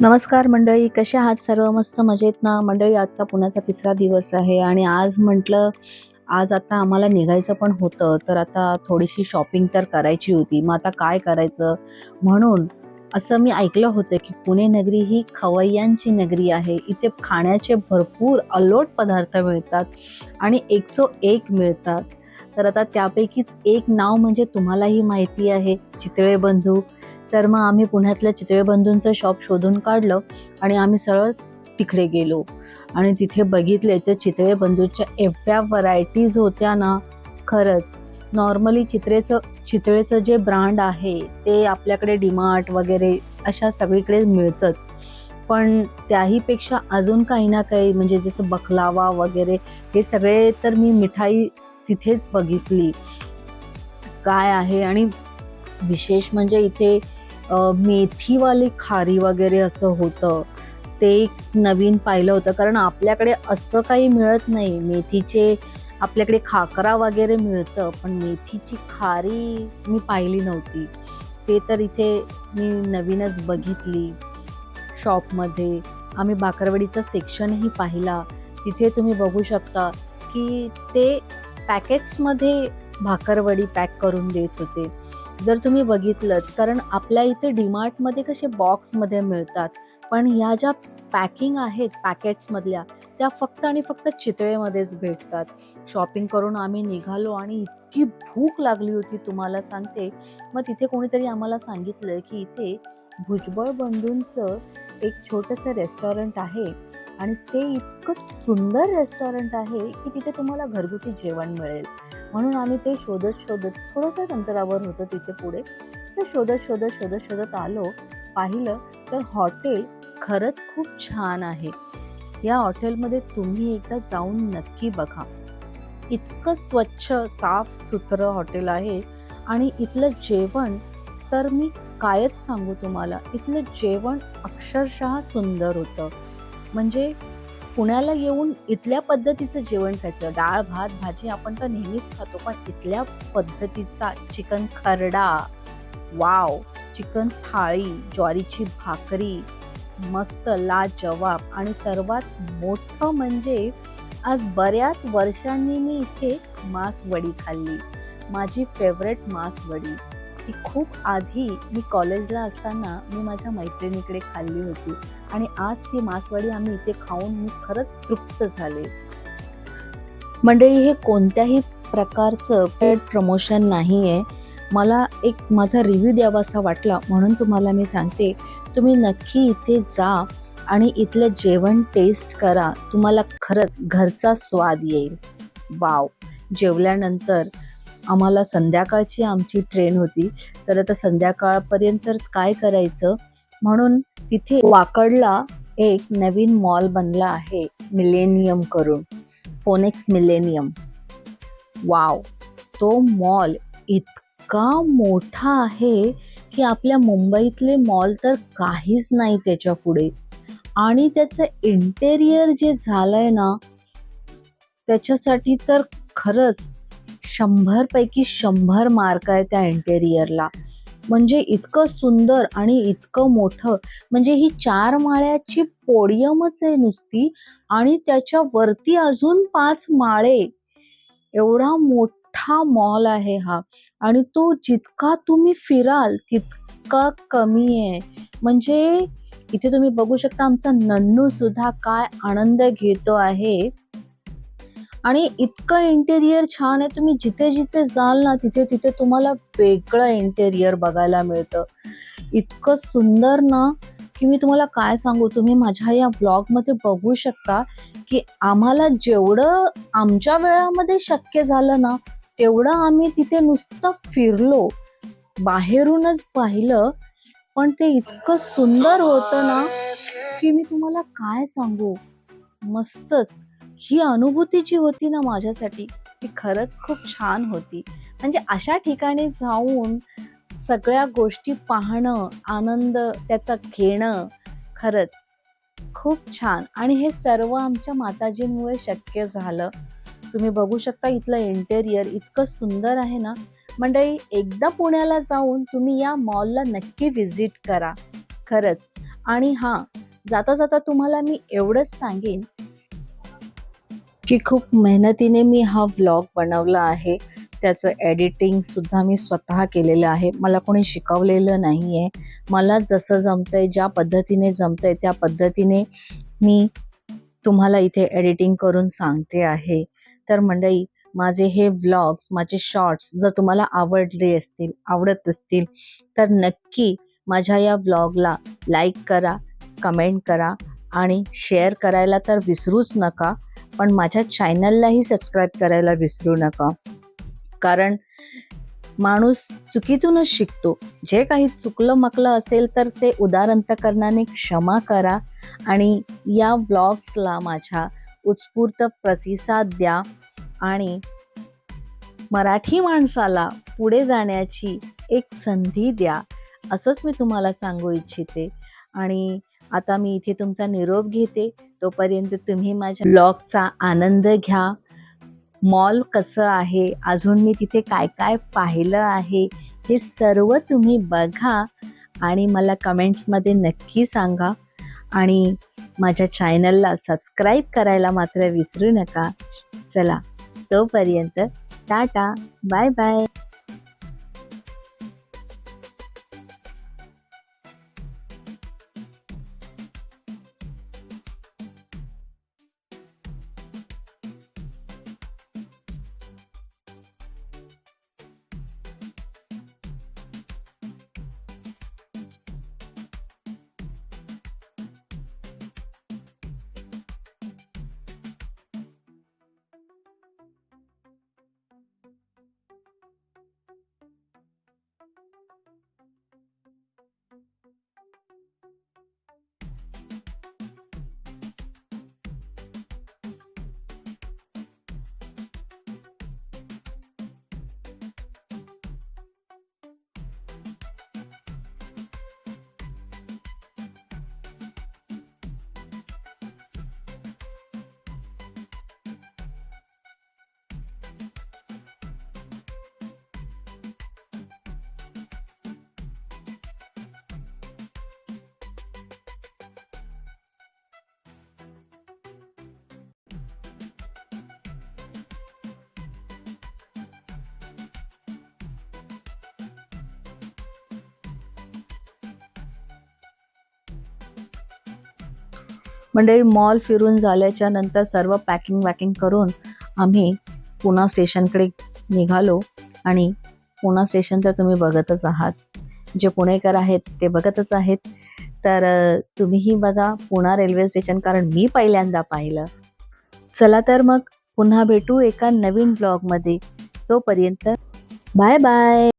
नमस्कार मंडळी कशा आहात सर्व? मस्त मजेत ना? मंडळी आजचा पुण्याचा तिसरा दिवस आहे आणि आज म्हटलं आज आता आम्हाला निघायचं पण होतं तर आता थोडीशी शॉपिंग तर करायची होती. मग आता काय करायचं? म्हणून असं मी ऐकलं होतं की पुणे नगरी ही खवय्यांची नगरी आहे. इथे खाण्याचे भरपूर अलोट पदार्थ मिळतात आणि एकसो एक मिळतात. तर आता त्यापैकीच एक नाव म्हणजे तुम्हालाही माहिती आहे चितळे बंधू. तर मग आम्ही पुण्यातल्या चितळे बंधूंचं शॉप शोधून काढलं आणि आम्ही सरळ तिकडे गेलो. आणि तिथे बघितले तर चितळे बंधूच्या एवढ्या व्हरायटीज होत्या ना खरंच. नॉर्मली चित्रेचं चितळेचं जे ब्रँड आहे ते आपल्याकडे डिमार्ट वगैरे अशा सगळीकडे मिळतंच. पण त्याहीपेक्षा अजून काही ना काही म्हणजे जसं बखलावा वगैरे हे सगळे तर मी मिठाई तिथेच बघितली. काय आहे? आणि विशेष म्हणजे इथे मेथीवाली खारी वगैरे असं होतं. ते नवीन पाहिलं होतं. कारण आपल्याकडे असं काही मिळत नाही. मेथीचे आपल्याकडे खाकरा वगैरे मिळतं. पण मेथीची खारी मी पाहिली नव्हती. ते तर इथे मी नवीनच बघितली शॉपमध्ये. आम्ही बाकरवडीचा सेक्शनही पाहिला. तिथे तुम्ही बघू शकता की ते पॅकेट्समध्ये भाकरवडी पॅक करून देत होते. जर तुम्ही बघितलं कारण आपल्या इथे डीमार्टमध्ये कसे बॉक्समध्ये मिळतात पण ह्या ज्या पॅकिंग आहेत पॅकेट्समधल्या त्या फक्त आणि फक्त चितळेमध्येच भेटतात. शॉपिंग करून आम्ही निघालो आणि इतकी भूक लागली होती तुम्हाला सांगते. मग तिथे कोणीतरी आम्हाला सांगितलं की इथे भुजबळ बंधूंचं एक छोटंसं रेस्टॉरंट आहे. आणि ते इतकं सुंदर रेस्टॉरंट आहे की तिथे तुम्हाला घरगुती जेवण मिळेल. म्हणून आम्ही ते शोधत शोधत थोडंसंच अंतरावर होतं तिथे पुढे. तर शोधत शोधत शोधत शोधत आलो. पाहिलं तर हॉटेल खरंच खूप छान आहे. या हॉटेलमध्ये तुम्ही एकदा जाऊन नक्की बघा. इतकं स्वच्छ साफ सुथरं हॉटेल आहे. आणि इथलं जेवण तर मी कायच सांगू तुम्हाला इथलं जेवण अक्षरशः सुंदर होतं. म्हणजे पुण्याला येऊन इथल्या पद्धतीचं जेवण खायचं. डाळ भात भाजी आपण तर नेहमीच खातो पण इथल्या पद्धतीचा चिकन खरडा वाव! चिकन थाळी ज्वारीची भाकरी मस्त लाजवाब! आणि सर्वात मोठं म्हणजे आज बऱ्याच वर्षांनी मी इथे मांसवडी खाल्ली. माझी फेवरेट मांसवडी. की खूप आधी मी कॉलेजला असताना मी माझ्या मैत्रिणीकडे खाल्ली होती. आणि आज ती मांसवडी आम्ही इथे खाऊन मी खरंच तृप्त झाले. मंडळी हे कोणत्याही प्रकारचं पेड प्रमोशन नाही आहे मला एक माझा रिव्ह्यू द्यावासा वाटला म्हणून तुम्हाला मी सांगते. तुम्ही नक्की इथे जा आणि इथलं जेवण टेस्ट करा. तुम्हाला खरंच घरचा स्वाद येईल. वाव! जेवल्यानंतर आम्हाला संध्याकाळची आमची ट्रेन होती. तर आता संध्याकाळपर्यंत काय करायचं? म्हणून तिथे वाकडला एक नवीन मॉल बनला आहे मिलेनियम करून. फोनेक्स मिलेनियम वाव तो मॉल इतका मोठा आहे की आपल्या मुंबईतले मॉल तर काहीच नाही त्याच्या पुढे. आणि त्याचं इंटेरियर जे झालंय ना त्याच्यासाठी तर खरंच शंभरपैकी शंभर मार्क आहे त्या इंटेरियरला म्हणजे इतकं सुंदर आणि इतकं मोठं. म्हणजे ही चार माळ्याची पोडियमच आहे नुसती आणि त्याच्या वरती अजून पाच माळे. एवढा मोठा मॉल आहे हा. आणि तो जितका तुम्ही फिराल तितका कमी आहे. म्हणजे इथे तुम्ही बघू शकता आमचा नन्नू सुद्धा काय आनंद घेतो आहे. आणि इतकं इंटेरियर छान आहे. तुम्ही जिथे जिथे जाल ना तिथे तिथे तुम्हाला वेगळं इंटेरियर बघायला मिळतं. इतकं सुंदर ना की मी तुम्हाला काय सांगू? तुम्ही माझ्या या ब्लॉगमध्ये बघू शकता की आम्हाला जेवढं आमच्या वेळामध्ये शक्य झालं ना तेवढं आम्ही तिथे नुसतं फिरलो. बाहेरूनच पाहिलं पण ते इतकं सुंदर होतं ना की मी तुम्हाला काय सांगू? मस्तच. ही अनुभूती जी होती ना माझ्यासाठी ती खरंच खूप छान होती. म्हणजे अशा ठिकाणी जाऊन सगळ्या गोष्टी पाहणं आनंद त्याचा घेणं खरंच खूप छान. आणि हे सर्व आमच्या माताजींमुळे शक्य झालं. तुम्ही बघू शकता इथलं इंटेरियर इतकं सुंदर आहे ना. मंडळी एकदा पुण्याला जाऊन तुम्ही या मॉलला नक्की व्हिजिट करा. खरंच. आणि हां जाता जाता तुम्हाला मी एवढंच सांगेन की खूप मेहनतीने मी हा व्लॉग बनवला आहे. त्याचं एडिटिंग सुद्धा मी स्वतः केलेलं आहे. मला कोणी शिकवलेलं नाही आहे मला जसं जमतंय ज्या पद्धतीने जमतंय त्या पद्धतीने मी तुम्हाला इथे एडिटिंग करून सांगते आहे. तर मंडळी माझे हे व्लॉग्स माझे शॉर्ट्स जर तुम्हाला आवडले असतील आवडत असतील तर नक्की माझ्या या व्लॉगला लाईक करा कमेंट करा आणि शेअर करायला तर विसरूच नका. पण माझ्या चॅनललाही सबस्क्राईब करायला विसरू नका. कारण माणूस चुकीतूनच शिकतो. जे काही चुकलं मकलं असेल तर ते उदार अंतकरणाने क्षमा करा आणि या ब्लॉग्सला माझ्या उत्स्फूर्त प्रतिसाद द्या आणि मराठी माणसाला पुढे जाण्याची एक संधी द्या असंच मी तुम्हाला सांगू इच्छिते. आणि आता मी इथे तुमचा निरोप घेते. तोपर्यंत तुम्ही माझ्या ब्लॉगचा आनंद घ्या. मॉल कसं आहे? अजून मी तिथे काय काय पाहिलं आहे? हे सर्व तुम्ही बघा आणि मला कमेंट्समध्ये नक्की सांगा. आणि माझ्या चॅनलला सबस्क्राईब करायला मात्र विसरू नका. चला तोपर्यंत टाटा बाय बाय. मंडळी मॉल फिरून झाल्याच्यानंतर सर्व पॅकिंग वॅकिंग करून आम्ही पुणा स्टेशनकडे निघालो. आणि पुणा स्टेशन तर तुम्ही बघतच आहात. जे पुणेकर आहेत ते बघतच आहेत. तर तुम्हीही बघा पुणा रेल्वे स्टेशन कारण मी पहिल्यांदा पाहिलं. चला तर मग पुन्हा भेटू एका नवीन ब्लॉगमध्ये. तोपर्यंत बाय बाय.